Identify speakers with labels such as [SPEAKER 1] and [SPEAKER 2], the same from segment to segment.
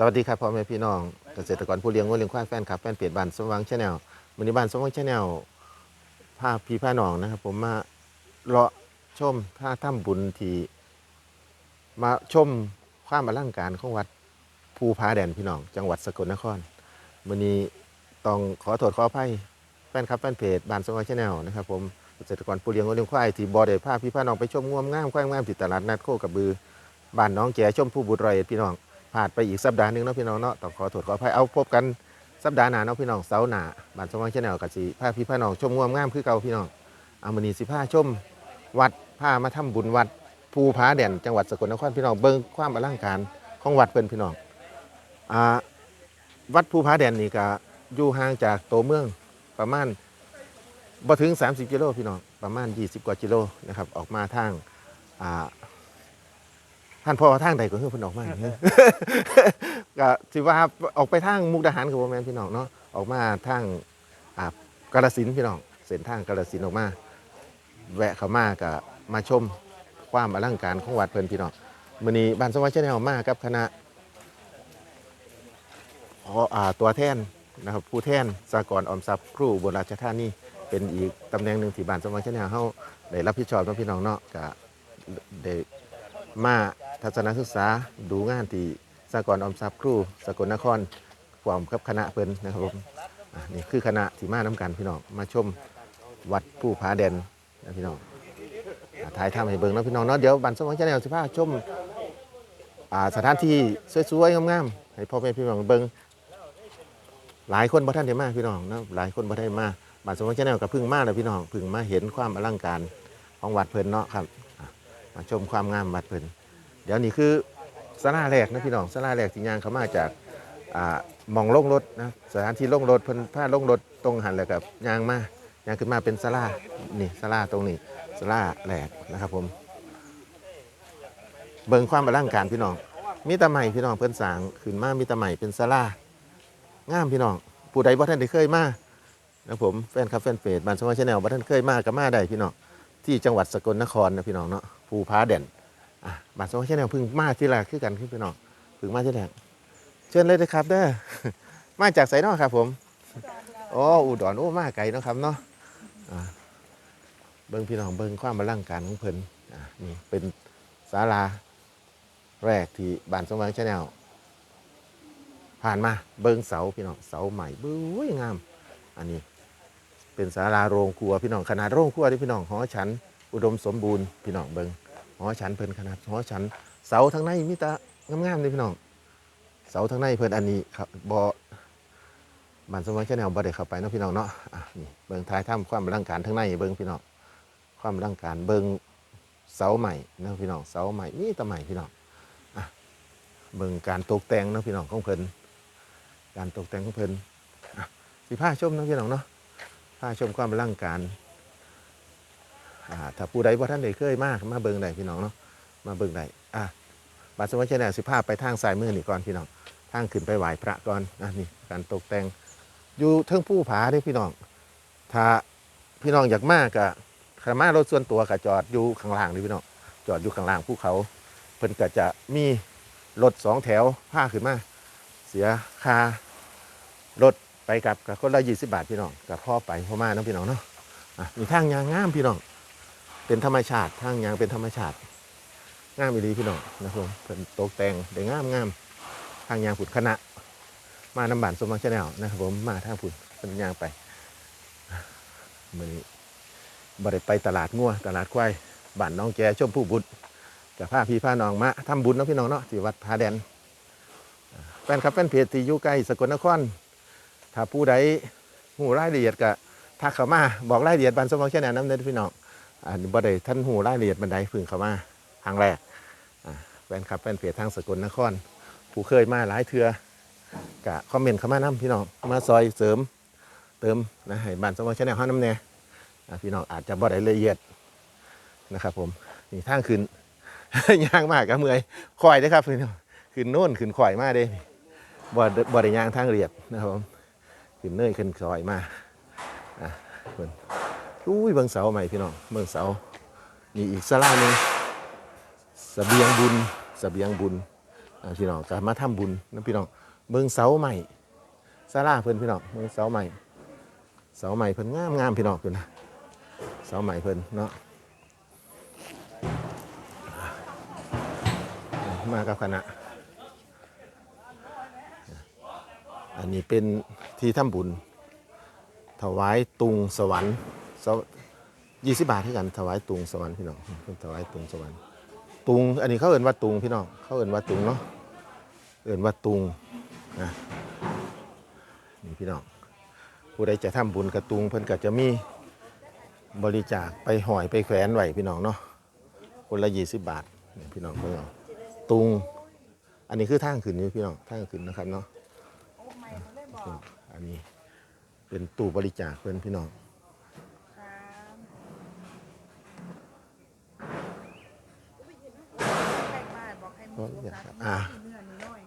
[SPEAKER 1] สวัสดีครับพ่อแม่พี่น้องเกษตรกรผู้เลี้ยงวัวเลี้ยงควายแฟนคลับแฟนเพจบ้านสมวังชาแนลวันนี้บ้านสมวังชาแนลพาพี่พาน้องนะครับ ผมมาเลาะชมท่าถ้ำบุญที่มาชมความอลังการของวัดภูผาแดนพี่น้อง จังหวัดสกลนครวันนี้ต้องขอโทษขออภัยแฟนคลับแฟนเพจบ้านสมวังชาแนลนะครับ ผมเกษตรกรผู้เลี้ยงวัวเลี้ยงควายที่บ่ได้พาพี่พาน้องไปชมงวมงามควายงามที่ตลาดนัดโคกระบือบ้านน้องแก่ชมผู้บุตรรอยพี่น้อง ผ่านไปอีกสัปดาห์หนึงเนาะพี่น้องเนาะต้องขอโทษขออภัยเอาพบกันสัปดาห์หน้าเนาะพี่น้องเสาร์หน้าบ้านสมหวังชาแนลกับสีผ้าพี่ผ้าน้องชมงวมงามคือเก่าพี่น้องเอามือนีสิผ้าชมวัดผ้ามาทำบุญวัดภูผาแด่นจังหวัดสกลนครพี่น้องเบิ่งความอลังการของวัดเพิ่นพี่น้องอ่าวัดภูผาแด่นนี่ก็อยู่ห่างจากตัวเมืองประมาณบ่ถึง 30 กิโลพี่น้องประมาณ 20 กว่ากิโลนะครับออกมาทางอ่า ท่านพ่อทางใดก็คือเพิ่นออกมาเนี่ยก็สิว่าออกไปทางมุกดาหารกับโมแมนพี่น้องเนาะออกมาทางอ่ากาลสินธุ์พี่น้องเส้นทางกาลสินธุ์ออกมา แวะเข้ามาก็มาชมความอลังการของวัดเพิ่นพี่น้องมื้อนี้บ้านสวัสดิ์ชาแนลมากับคณะขออ่าตัวแทนนะครับผู้แทนสากลออมทรัพย์ครูอุบลราชธานีเป็นอีกตำแหน่งหนึ่งที่บ้านสวัสดิ์ชาแนลเฮาได้รับผิดชอบเนาะพี่น้องเนาะก็ได้มา ทัศนศึกษาดูงานที่สากลออมทรัพย์ครูสกลนครพร้อมกับคณะเพิ่นนะครับผมนี่คือคณะที่มาน้กันพี่น้องมาชมวัดผู้ผาแดนนะพี่น้องอะถ่ายทำให้เบิ่งนะพี่น้องเนาะเดี๋ยวบันสมองชาแนลสิพาชมสถานที่สวยๆงามๆให้พ่อแม่พี่น้องเบิ่งหลายคนบ่ท่านได้มาพี่น้องนะหลายคนบ่ได้มาบันสมองชาแนลก็เพิ่งมาเลยพี่น้องพิ่งมาเห็นความอลังการของวัดเพิ่นเนาะครับมาชมความงามวัดเพิ่น เดี๋ยวนี้คือสลาแรกนะพี่น้องสลาแรกที่ยางเขามาจากอ่ามองลงรถนะสถานที่ลงรถเพิ่นพาลงรถตรงหันเลยกับยางมายางขึ้นมาเป็นสลานี่สลาตรงนี้สลาแรกนะครับผม เบิ่งความอลังการพี่น้องมีตะใหม่พี่น้องเพิ่นสางขึ้นมามีตะใหม่เป็นสลางามพี่น้องผู้ใดบ่ท่านได้เคยมานะผมแฟนคลับแฟนเพจบ้านสมอชาแนลบ่ท่านเคยมาก็มาได้พี่น้องที่จังหวัดสกลนครนะพี่น้องเนาะภูผาแด่น อะบัตรสองชแนลเพึ่งมาที่แรกคือกันขึ้นไปน้องพึ่งมาที่แรกเชิญเลยนะครับเด้อมาจากไสนอครับ ผมโอ้อุดรโอ้มาไกลเนาะครับเนาะเบิ้งพี่น้องเบิ้งความบาลังการของเพิ่นนี่เป็นศาลาแรกที่บ้านสมวังชาแนลผ่านมาเบิ้งเสาพี่น้องเสาใหม่บื้ยงาม อันนี้ เป็นศาลาโรงครัวพี่น้องขนาดโรงครัวที่พี่น้องหอฉัน อุดมสมบูรณ์พี่น้องเบิ้ง หอฉันเพิ่นขนาดหอฉัน เสาทางในมีตางามๆเลยพี่น้อง เสาทางในเพิ่นอันนี้ครับบ่บ้านสมัยแค่แนวบ่ได้เข้าไปเนาะพี่น้องเนาะอะนี่เบิ่งท้ายถ้ำความอลังการทางในเบิ่งพี่น้องความอลังการเบิ่งเสาใหม่เนาะพี่น้องเสาใหม่มีแตะใหม่พี่น้องอะเบิ่งการตกแต่งเนาะพี่น้องของเพิ่นการตกแต่งของเพิ่นอะสิพาชมเนาะพี่น้องเนาะพาชมความอลังการ อ่าถ้าผู้ใดว่าท่านใดเคยมากมาเบิ่งได้พี่น้องเนาะมาเบิ่งได้อะบาสมัชแนลสิภาพไปทางซ้ายมือนี่ก่อนพี่น้องทางขึ้นไปไหว้พระก่อนนะนี่การตกแต่งอยู่เทิงผู้ผาเด้พี่น้อง ถ้าพี่น้องอยากมากกะขามารถส่วนตัวกะจอดอยู่ข้างล่างนี่พี่น้องจอดอยู่ข้างล่างภูเขา เพิ่นก็จะมีรถสองแถวพาขึ้นมาเสียค่ารถไปกลับกับคนละยี่สิบบาทพี่น้องกับพ่อไปพ่อมาเนาะพี่น้องเนาะอะมีทางยางงามพี่น้อง เป็นธรรมชาติทางยางเป็นธรรมชาติงามอีดีพี่น้องนะครับผมเป็นตกแต่งได้งามงามทางยางผุดคณะ มาน้ำบันสมบัติชาแนลนะครับผมมาทางผุดเป็นยางไปมือนี้บริไปตลาดงัวตลาดควายบ้านน้องแกชมผู้บุญกับผ้าพี่ผ้าน้องมาทำบุญนะพี่น้องเนาะที่วัดพาแดนแฟนครับแฟนเพจที่อยู่ใกล้สกลนครถ้าผู้ใดหูรายละเอียดก็ทักเข้ามาบอกรายละเอียดบันสมบัติชาแนลน้ำเน้นพี่น้อง อันบ่ได้ท่านหูรายละเอียดบันไดพึ่งเข้ามาครั้งแรกอ่าแฟนคลับแฟนเพจทางสกลนคร ผู้เคยมาหลายเทือกะคอมเมนต์เข้ามานํพี่น้องมาซอยเสริมเติมนะให้บ้านสมองชาแนลห้าน้ำแน่อ่าพี่น้องอาจจะบ่ได้ละเอียดนะครับ ผมนี่ทางขึ้นยางมากกับเมื่อยคอยเด้ครับพี่น้องขึ้นโน่นขึ้นข่อยมาเด้บ่บ่ได้ยางทางเรียบนะครับผมขึ้นเนื่อยขึ้นซอยมาอะ อุ้ยเบิ่งเสาใหม่พี่น้องเบิ่งเสานี่อีกสลาหนึ่งเสบียงบุญเสบียงบุญพี่น้องก็มาทำบุญนะพี่น้องเบิ่งเสาใหม่ศาลาเพิ่นพี่น้องเบิ่งเสาใหม่เสาใหม่เพิ่นงามงามพี่น้องเพิ่นนะเสาใหม่เพิ่นเนาะมากับคณะอันนี้เป็นที่ทำบุญถวายตุงสวรรค์ ยี่สิบบาทที่กันถวายตุงสวรรค์พี่น้องเพิ่นถวายตุงสวรรค์ตุงอันนี้เขาเอ่นว่าตุงพี่น้องเขาเอ่นว่าตุงเนาะเอ่นว่าตุงนะนี่พี่น้องผู้ใดจะทำบุญกับตุงเพิ่นก็จะมีบริจาคไปหอยไปแขวนไหวพี่น้องเนาะคนละยี่สิบบาทนี่พี่น้องเพิ่นเอาตุง อันนี้คือทางขึ้นนี่พี่น้องทางขึ้นนะครับเนาะอันนี้เป็นตู้บริจาคเพื่อนพี่น้อง อ่า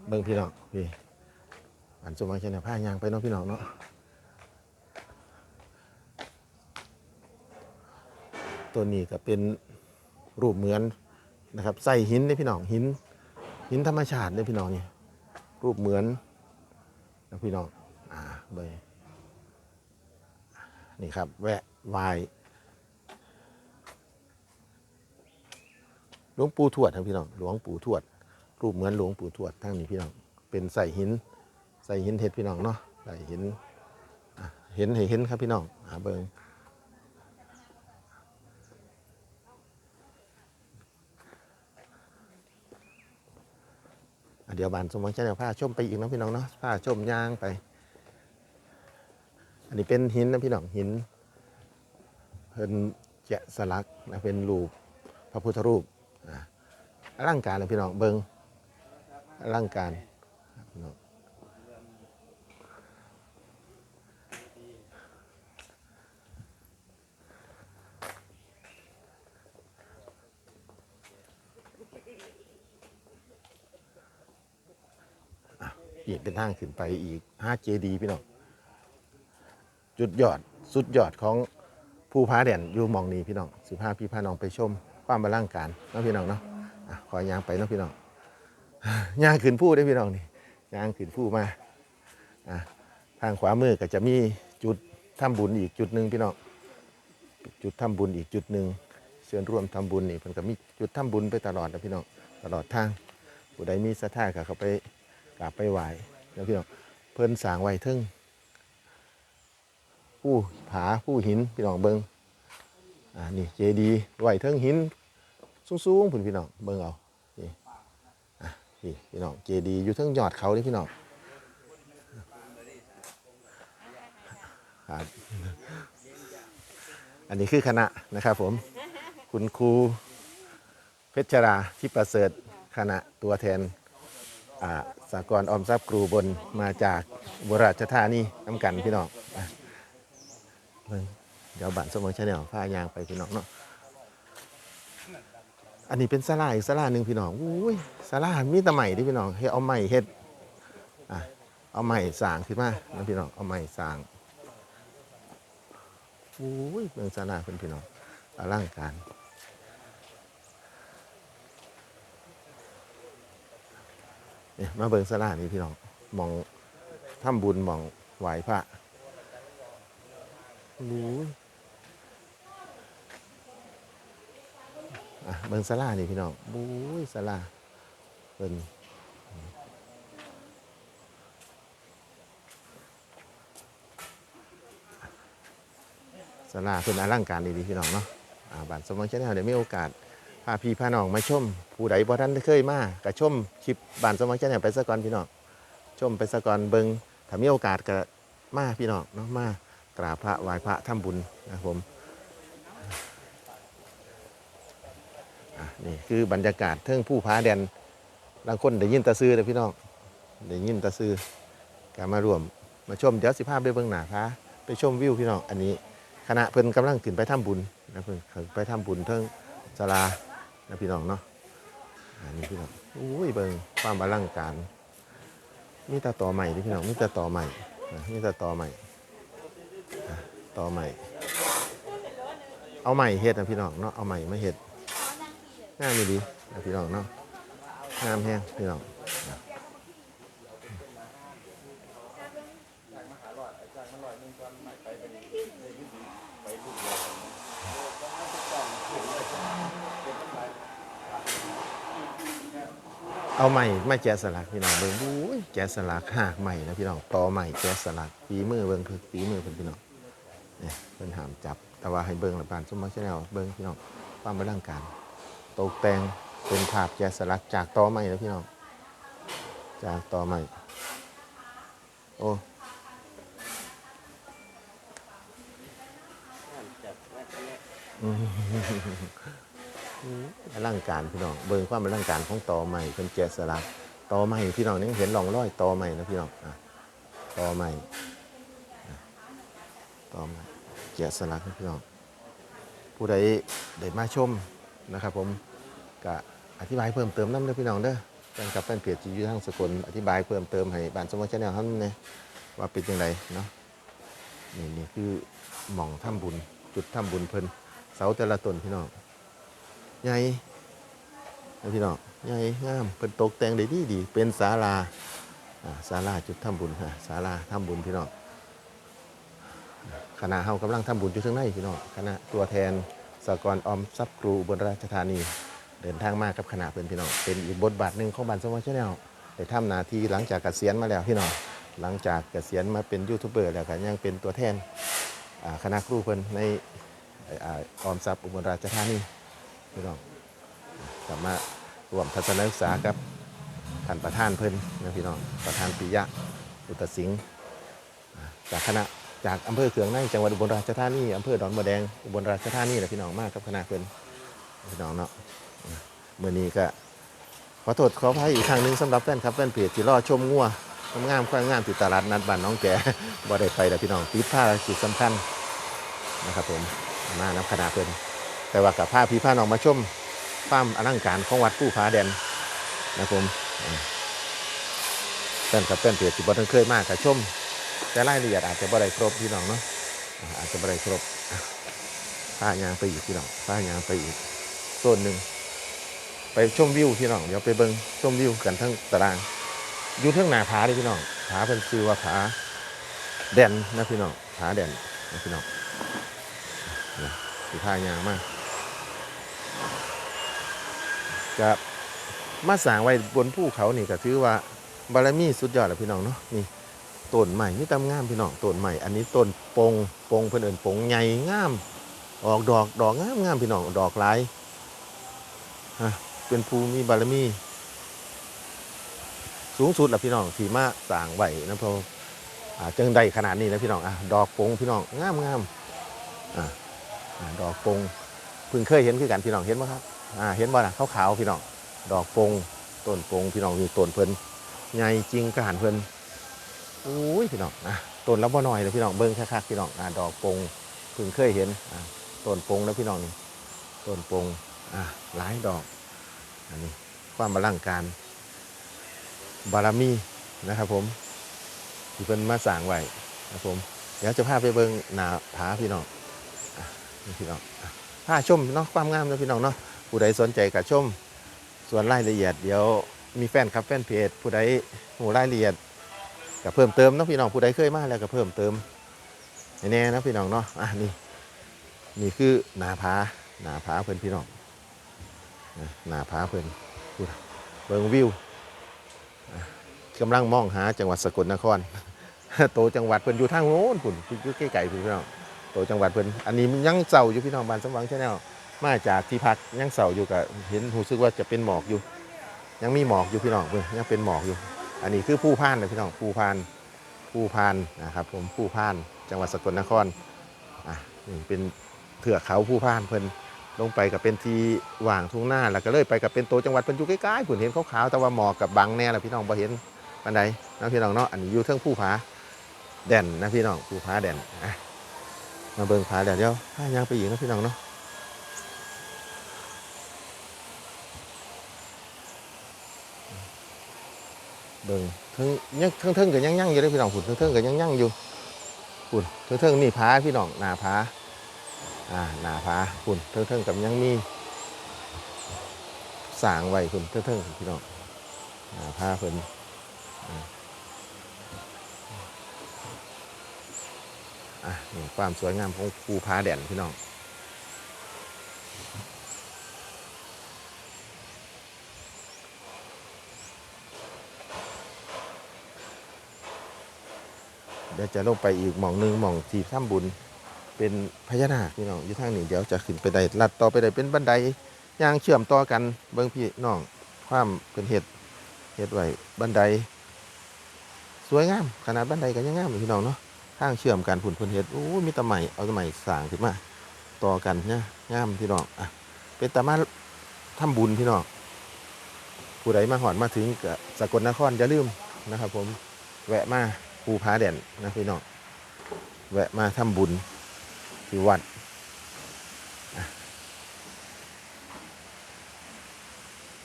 [SPEAKER 1] เบิ่งพี่น้องพี่อันสมมาเชนผ้ายางไปเนาะพี่น้องเนาะตัวนี้ก็เป็นรูปเหมือนนะครับใส่หินนี่พี่น้องหิน หินธรรมชาตินี่พี่น้องนี่รูปเหมือนนะพี่น้องอ่าเบยนี่ครับแวะวายหลวงปู่ทวดครับพี่น้องหลวงปู่ทวด รูปเหมือนหลวงปู่ทวดทั้งนี้พี่น้องเป็นใส่หินใส่หินเห็ดพี่น้องเนาะใส่หินเห็นให้เห็นครับพี่น้องหาเบิงอะเดี๋ยวบานสมหวังจะเดี๋ยวผ้าชมไปอีกนะพี่น้องเนาะผ้าชมย่างไป อันนี้เป็นหินนะพี่น้องหินเพิ่นแกะสลักนะเป็นรูปพระพุทธรูปอะอลังการเลยพี่น้องเบิง อลังการพี่น้องอะอีกเป็นทางขึ้นไปอีก5เจดีพี่น้องจุดยอดสุดยอดของภูผาแด่นอยู่มองนี้พี่น้องสิพาพี่พาน้องไปชมความอลังการเนาะพี่น้องเนาะอะขอยางไปเนาะพี่น้อง ย่างขึ้นผู้ได้พี่น้องนี่ย่างขึ้นผู้มาทางขวามือก็จะมีจุดทำบุญอีกจุดหนึ่งพี่น้องจุดทำบุญอีกจุดหนึ่งเชิญร่วมทำบุญนี่เพิ่นก็มีจุดทำบุญไปตลอดนะพี่น้องตลอดทางผู้ใดมีศรัทธาก็เขาไปกราบไปไหว้นะพี่น้องเพิ่นสางไว้ทึ่งผู้ผาผู้หินพี่น้องเบิงอ่านี่เจดีย์ไว้เทิงหินสูงๆพุ่นพี่น้องเบิงเอา นี่พี่น้องเจดีอยู่ทั้งยอดเขาเลยพี่น้องอันนี้คือคณะนะครับผม คุณครูเพชรราที่ประเสริฐคณะตัวแทนอ่าสากลออมทรัพย์ครูบนมาจากบุราชธานีน้ำกันพี่น้องเบิ่งเดี๋ยวบัตรสมองชาแนลพายางไปพี่น้องเนาะ อันนี้เป็นสลาอีกสลาหนึ่งพี่น้องอุ้ยสลามีตะใหม่ที่พี่น้องให้เอาใหม่เฮ็ดอะเอาใหม่สร้างขึ้นมานะพี่น้องเอาใหม่สร้างอุ้ยเมืองสลาเป็นพี่น้องอลังการเนี่ยมาเบิ่งสลานี่พี่น้องมองทำบุญมองไหวพระรู้ อะเบิ่งสลานี่พี่น้องบุ้ยสลาเป็นสลาเป็นอลังการดีๆพี่น้องเนาะอ่าบ้านสมองชาแนลเดี๋ยวมีโอกาสพาพี่พาน้องมาชม ผู้ใดบ่ท่านเคยมาก็ชมคลิปบ้านสมองชาแนลไปซะก่อนพี่น้องชมไปซะก่อนเบิ่งถ้ามีโอกาสก็มาพี่น้องเนาะมากราบพระไหว้พระทำบุญนะครับผม อะ นี่คือบรรยากาศเทิงผู้พาแดนบางคนได้ยินตะซื้อเลยพี่น้องได้ยินตะซื้อการมารวมมาชมเดี๋ยวสิภาพไปเบื้องหน้าพาไปชมวิวพี่น้องอันนี้คณะเพิ่นกำลังขึ้นไปทำบุญนะเพิ่นขึ้นไปทำบุญเทิงศาลานะพี่น้องเนาะอันนี้พี่น้องอุ้ยเบิ่งความอลังการมีแต่ต่อใหม่พี่น้องมีแต่ต่อใหม่นะมีแต่ต่อใหม่ต่อใหม่ เอาใหม่เฮ็ดนะพี่น้องเนาะเอาใหม่มาเฮ็ด งามดีพี่น้องเนาะงามแห้งพี่น้องเอาใหม่ไมาแกะสลักพี่น้องเบิ่งบู๊ยแกะสลักหากใหม่นะพี่น้องต่อใหม่แกะสลักฝีมือเบิ่งคือฝีมือเพิ่นพี่น้องเนี่ยเพิ่นหามจับแต่ว่าให้เบิ่งละปานสมมาชแนลเบิ่งพี่น้องความบร่างการ ตกแต่งเป็นภาพแกะสลักจากตอใหม่นะพี่น้อง จากตอใหม่โอ้อลังการพี่น้อง เบิ่งความอลังการของตอใหม่เป็นแกะสลักตอใหม่พี่น้องยังเห็นร่องรอยตอใหม่นะพี่น้องอะตอใหม่ตอใหม่แกะสลักนะพี่น้อง ผู้ใดได้มาชม นะครับผมก็อธิบายเพิ่มเติมน้ำเด้อพี่น้องเด้อแฟนกับแฟนเพจจีอยู่ทางสกลอธิบายเพิ่มเติมให้บ้านสมมติชาแนลท่านเนี่ยว่าเป็นยังไงเนาะนี่นี่คือหม่องถ้ำบุญจุดถ้ำบุญเพิ่นเสาแต่ละต้นพี่น้องใหญ่พี่น้องใหญ่งามเป็นตกแต่งได้ดีดีเป็นศาลาศาลาจุดทำบุญฮะศาลาทำบุญพี่น้องคณะเฮากำลังทำบุญอยู่ข้างในพี่น้องคณะตัวแทน สากลออมทรัพย์ครูอุบนราชธานี เดินทางมากับคณะเพื่อนพี่น้อง เป็นอีกบทบาทหนึ่งของบันสมัชแนลได้ทำหนาทีหลังจากเกษียณมาแล้วพี่น้อง หลังจากเกษียณมาเป็นยูทูบเบอร์แล้วก็ยังเป็นตัวแทนคณะครูเพิ่นในออมทรัพย์อุบลราชธานีพี่น้องกลับมารวมทัศนศึกษากับท่านประธานเพิ่นนะพี่น้องประธานปิยะอุตสิงห์จากคณะ จากอำเภอเขืองในจังหวัดอุบลราชธานีอำเภอดอนบัวแดงอุบลราชธานีนะพี่น้องมากกับคณะเพิ่นพี่น้องเนาะอ่ามื่อนี้ก็ขอโทษขออภัยอีกครั้งหนึ่งสำหรับแฟนครับแฟนเพจที่รอชมงัวงามๆความงามติดตลาดนัดบ้านน้องแก่บ่ได้ไปแล้วพี่น้องติดภารกิจสำคัญนะครับผมมานับคณะเพิ่นแต่ว่ากับผ้าพี่ผ้าน้องมาชมความอลังการของวัดผู้ผาแดนนะผมอ่าแฟนกับแฟนเพจที่บ่ทันเคยมากกับชม แต่รายละเอียดอาจจะบ่ได้ครบพี่น้องเนาะอาจจะบ่ได้ครบอะผ้ายางไปอีกพี่น้องผ้ายางไปอีกโซนหนึ่งไปชมวิวพี่น้องเดี๋ยวไปเบิ่งชมวิวกันทั้งตารางอยู่ทั้งหนาผาเลยพี่น้องผาเป็นชื่อว่าผาแดนนะพี่น้องผาแดนนะพี่น้องนะสีผ้ายางมากจะมาสร้างไว้บนภูเขานี่ก็ถือว่าบารมีสุดยอดแล้วพี่น้องเนาะนี่ ต้นใหม่นี่ตามงามพี่น้องต้นใหม่อันนี้ต้นปงปงเพิ่อนเอิ้นปงใหญ่งาม ออกดอกดอกงามงามพี่น้องดอกหลายฮะเป็นภูมีบารมี สูงสุดล้วพี่น้องที่มาสร้างไหวนะเพราะอ่าจังใดขนาดนี้นะพี่น้องอะดอกปงพี่น้องงามงามอะอ่าดอกปงเพิ่งเคยเห็นคือกันพี่น้องเห็นไหมครับอ่าเห็นบ่นะขาวๆพี่น้องดอกปงต้นปงพี่น้องมีต้นเพิ่นใหญ่จริงกระหันเพิ่น อ้ยพี่น้องนะต้นล้วบ่น้อยเลยพี่น้องเบิ่งคักๆพี่น้องอ่าดอกปงเพิ่งเคยเห็นอ่าต้นปงแล้วพี่น้องนี่ต้นปงอ่าหลายดอกอันนี้ความบาลังการ บารมีนะครับผมที่เพิ่นมาสร้างไว้นะครับผมเดี๋ยวจะพาไปเบิ่งหน้าผาพี่น้องอะนี่พี่น้องอะพาชมเนาะความงามนะพี่น้องเนาะผู้ใดสนใจกับชม ส่วนรายละเอียด เดี๋ยวมีแฟนครับแฟนเพจผู้ใดหูรายละเอียด กับเพิ่มเติมเนาะพี่น้องผู้ใดเคยมาแล้วก็เพิ่มเติมแน่ๆนะพี่น้องเนาะอะนี่นี่คือหนาผาหนาผาเพื่อนพี่น้องหนาผาเพื่อนพูดเบิงวิวกำลังมองหาจังหวัดสกลนครโตจังหวัดเพิ่อนอยู่ทางโน้นพุ่นอยู่ใกล้ๆพี่น้องโตจังหวัดเพิ่อนอันนี้มันยังเศร้าอยู่พี่น้องบ้านสมหวังชาแนลมาจากที่พักยังเสาอยู่กับเห็นรู้สึกว่าจะเป็นหมอกอยู่ ยังมีหมอกอยู่พี่น้องเพิ่อนยังเป็นหมอกอยู่ อันนี้คือผู้พานเลยพี่น้องผู้พานผู้พานนะครับผมผู้พานจังหวัดสกลนครอะนี่เป็นเถือกเขาผู้พานเพิ่นลงไปกับเป็นทีว่างทุ่งหน้าแล้วก็เลยไปกับเป็นโตจังหวัดเพิ่นอยู่ใกล้ๆผมเห็นขาวๆแต่ว่าหมอกกับบังแน่ละพี่น้องพอเห็นปันใดนะพี่น้องเนาะอันนี้อยู่เทิงผู้ผาแด่นนะพี่น้องผู้ผาแด่นอะมาเบิ่งผาแด่นเดี๋ยวพายังไปอีกนะพี่น้องเนาะ เบิ่งทั้งยังทั้งเทิงกับยังยังอยู่เลยพี่น้องฝุ่นทั้งเทิงกับยังยังอยู่ฝุ่นทั้งเทิงนี่ผาพี่น้องหนาผาอ่าหนาผาฝุ่นทั้งเทิงกับยังมีสางไว้ฝุ่นทั้งเทิงพี่น้องอ่าพาเพิ่นอ่าอะนี่ความสวยงามของภูผาแด่นพี่น้อง เดี๋ยวจะลงไปอีกหม่องหนึ่งหม่องที่ถ้ำบุญเป็นพญานาคพี่น้องอยู่ทางนี้เดี๋ยวจะขึ้นไปได้ลัดต่อไปได้เป็นบันไดย่างเชื่อมต่อกันเบิ้งพี่น้องความเป็นเห็ดเห็ดไว้บันได สวยงาม ขนาดบันไดก็ยังงามอยู่พี่น้องเนาะทางเชื่อมกันผุนเพิ่นเห็ดโอ้ยมีตะใหม่เอาตะใหม่สางขึ้นมาต่อกันเนี่ยงามพี่น้องอะเป็นตามาทำบุญพี่น้องผู้ใดมาหอดมาถึงกสกลนครอย่าลืมนะครับ ผมแวะมา ภูผาแด่นนะพี่น้องแวะมาทำบุญที่วัด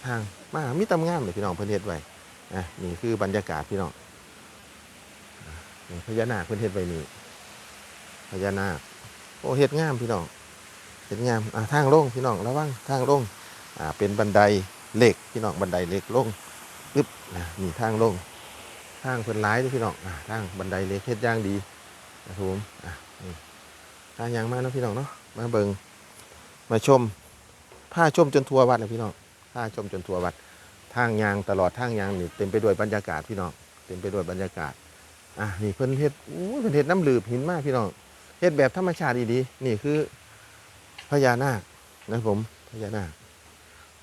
[SPEAKER 1] ทางมามีตำงามเลยพี่น้องเพิ่นเฮ็ดไว้อะนี่คือบรรยากาศพี่น้องพญานาคเพิ่นเฮ็ดไว้นี่พญานาคโอ้เฮ็ดงามพี่น้องเฮ็ดงามอะทางลงพี่น้องระวังทางลงอ่าเป็นบันไดเหล็กพี่น้องบันไดเหล็กลงปึ๊บนะนี่ทางลง ทางเพิ่นหลายด้อพี่น้องอะทางบันไดเล็กเฮ็ดย่างดีนะครับผมอะนี่พายังมาเนะพี่น้องเนาะมาเบิงมาชมผ้าชมจนทัววัดเลยพี่น้องผ้าชมจนทัววัด ทางยางตลอดทางยางนี่เต็มไปด้วยบรรยากาศพี่น้องเต็มไปด้วยบรรยากาศอะนี่เพิ่นเฮ็ดอู้เพิ่นเฮ็ดน้ำหลืบหินมากพี่น้องเฮ็ดแบบธรรมชาติดีๆนี่คือพญานาคนะผมพญานาค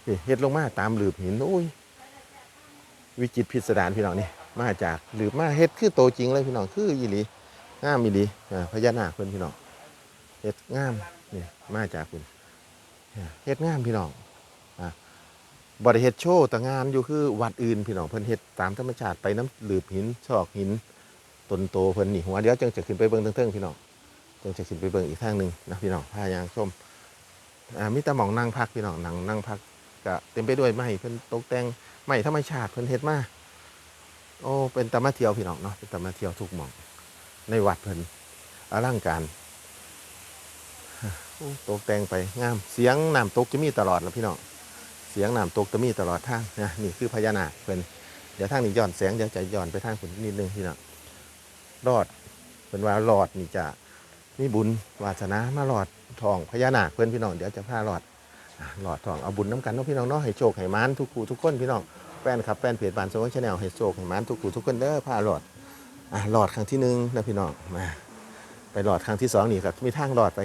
[SPEAKER 1] นี่เฮ็ดลงมาตามหลืบหินโอ้ยวิจิตพิสดารพี่น้องนี่ มาจากหลืบมาเฮ็ดคือโตจริงเลยพี่น้องคืออีหลีงามอีหลีอ่พญานาคเพิ่นพี่น้องเฮ็ดงามนี่มาจากคุณเฮ็ดงามพี่น้องอ่าบ่ได้เฮ็ดโชว์แต่งานอยู่คือวัดอื่นพี่น้องเพิ่นเฮ็ดตามธรรมชาติไปน้ำหลืบหินชอกหินต้นโตเพิ่นนี่หัวเดี๋ยวจังจะขึ้นไปเบิ่งเทิงๆพี่น้องจังจะขึ้นไปเบิ่งอีกทางหนึงนะพี่น้องพายางชมอ่ามีต่หมองนั่งพักพี่น้องนั่งนั่งพักก็เต็มไปด้วยไม้เพิ่นตกแต่งไม้ธรรมชาติเพิ่นเฮ็ดมา โอ้เป็นตามาเที่ยวพี่น้องเนาะเป็นตามาเที่ยวทุกหม่อง ในวัดเพิ่นอลังการโอ้ตกแต่งไปงามเสียงน้ำตกจะมีตลอดแล้วพี่น้องเสียงน้ำตกจะมีตลอดทางนะนี่คือพญานาคเพิ่นเดี๋ยวทางนี้ย้อนแสงเดี๋ยวจะย้อนไปทางคุณนิดนึงพี่น้องรอดเป็นว่าหลอดนี่จะมีบุญวาสนามาหลอดทองพญานาคเพิ่นพี่น้องเดี๋ยวจะพาหลอดหลอดทองเอาบุญน้ำกันเนาะพี่น้องเนาะให้โชคให้มานทุกคู่ทุกคนพี่น้อง แฟนครับแฟนเพจบานโซชาแนลให้โชคให้มานทุกคู่ทุกคนเด้อพาหลอดอะหลอดครั้งที่หนึ่งนะพี่น้องมาไปหลอดครั้งที่สองนี่ครับมีทางหลอดไป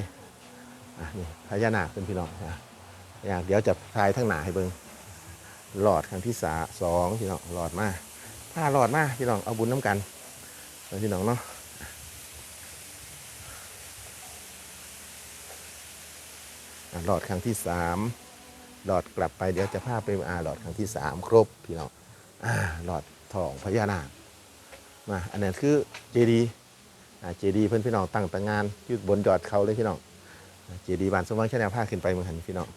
[SPEAKER 1] อะนี่พญานาคเป็นพี่น้องอะอยากเดี๋ยวจะพายทั้งหนาให้เบิงหลอดครั้งที่สาสองพี่น้องหลอดมาถ้าหลอดมาพี่น้องเอาบุญน้ำกันนะพี่น้องเนาะหลอดครั้งที่สาม หลอดกลับไปเดี๋ยวจะพาไปอาหลอดครั้งที่สามครบพี่น้องอาหลอดทองพญานาคมาอันนั้นคือเจดีเจดีเพื่อนพี่น้องตั้งแต่งานยืดบนยอดเขาเลยพี่น้องเจดีบานสมวังชาแนลผ้าขึ้นไปเมืองหันพี่น้อง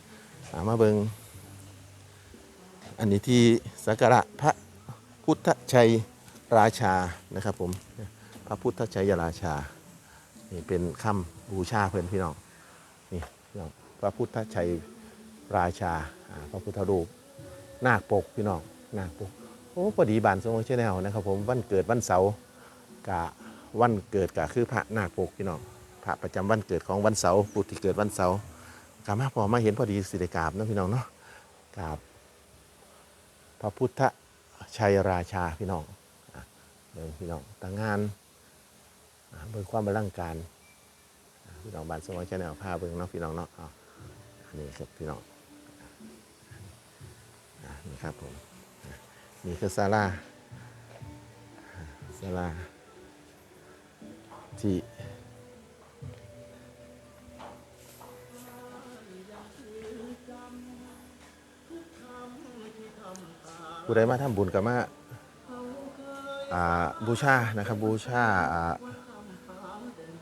[SPEAKER 1] มาเบิงอันนี้ที่สักการะพระพุทธชัยราชานะครับผมพระพุทธชัยราชานี่เป็นคำบูชาเพื่อนพี่น้องนี่พี่น้องพระพุทธชัย ราชาพระพุทธรูปนาคปกพี่น้องนาคปกโอ้พอดีบานสมองชนแนลนะครับผมวันเกิดวันเสาร์กะวันเกิดกะคือพระนาคปกพี่น้องพระประจำวันเกิดของวันเสาร์ปุติเกิดวันเสาร์กามาพอมาเห็นพอดีสิได้กราบนะพี่น้องเนาะกราบพระพุทธชัยราชาพี่น้องเบิ่งพี่น้องต่างงานเบิ่งความบร่างการพี่น้องบานสมองชแนลพาเบิ่งเนาะพี่น้องเนาะอะอันนี้ครับพี่น้อง อะครับผมนี่คือศาลาศาลาที่ผู้ใดมาทำบุญกับมาอ่าบูชานะครับบูชาอ่า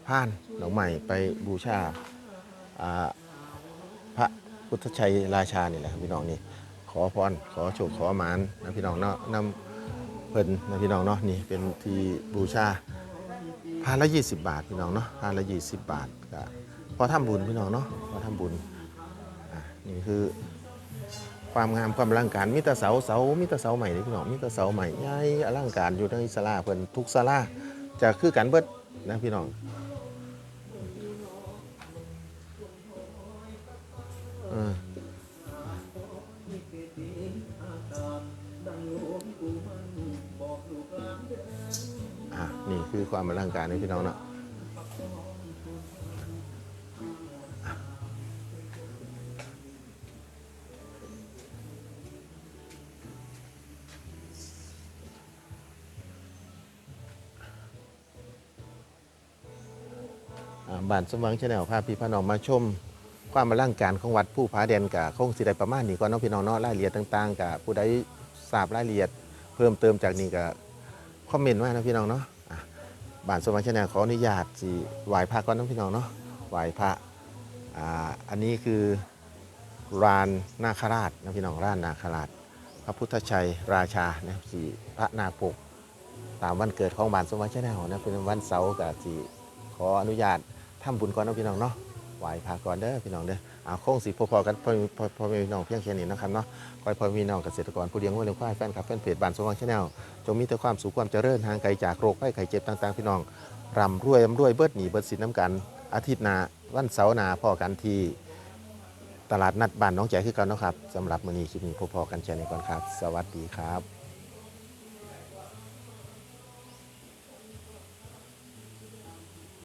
[SPEAKER 1] ผ่านอกใหม่ไปบูชาอ่าพระพุทธชัยราชานี่แหละครับพี่น้องนี่ ขอพรขอโชคขอหมานนะพี่น้องเนาะนำเพิ่นนะพี่น้องเนาะนี่เป็นที่บูชาพานละ20บาทพี่น้องเนาะพานละ20บาทก็พอทำบุญพี่น้องเนาะพอทำบุญอะนี่คือความงามความอลังการมีแต่เสาเสามีแต่เสาใหม่เลยพี่น้องมีแต่เสาใหม่ใหญ่อลังการอยู่ในศาลาเพิ่นทุกศาลาจะคือกันเบิดนะพี่น้อง คือความอลังการนี่พี่น้องเนาะบ้านสมหวังชาแนลพาพี่พาน้องมาชมความอลังการของวัดผู้ผาแดนกะคงสิได้ประมาณนี้ก่อนเนาะพี่น้องเนาะรายละเอียดต่างๆกะผู้ใดทราบรายละเอียด เพิ่มเติมจากนี้กะคอมเมนต์ไว้นะพี่น้องเนาะ บ้านสมหวังชาแนลขออนุญาตสิไหว้พระก่อนเนาะพี่น้องเนาะไหว้พระอ่าอันนี้คือรานนาคราชนะพี่น้องรานนาคราช พระพุทธชัยราชานะครับสีพระนาคปก ตามวันเกิดของบ้านสมหวังชาแนลนะเป็นวันเสาร์กับสีขออนุญาตทำบุญก่อนเนาะพี่น้องเนาะไหว้พระก่อนเด้อพี่น้องเด้อ เอาโค้งสีพอๆกันพอพอพอมีพี่น้องเพียงแค่นี้นะครับเนาะคอยพอมีน้องเกษตรกรผู้เลี้ยงวัวเลี้ยงควายแฟนคลับแฟนเพจบ้านสว่างชาแนลจงมีแต่ความสุขความเจริญห่างไกลจากโรคภัยไข้เจ็บต่างๆ พี่น้องร่ำรวยร่ำรวยเบิดหนีเบิดสินน้ำกันอาทิตย์หน้าวันเสาร์หน้าพ่อกันที่ตลาดนัดบ้านน้องแจคือกันนะครับสำหรับมื้อนี้คลิปนี้พอๆกันแค่นี้ก่อนครับ สวัสดีครับ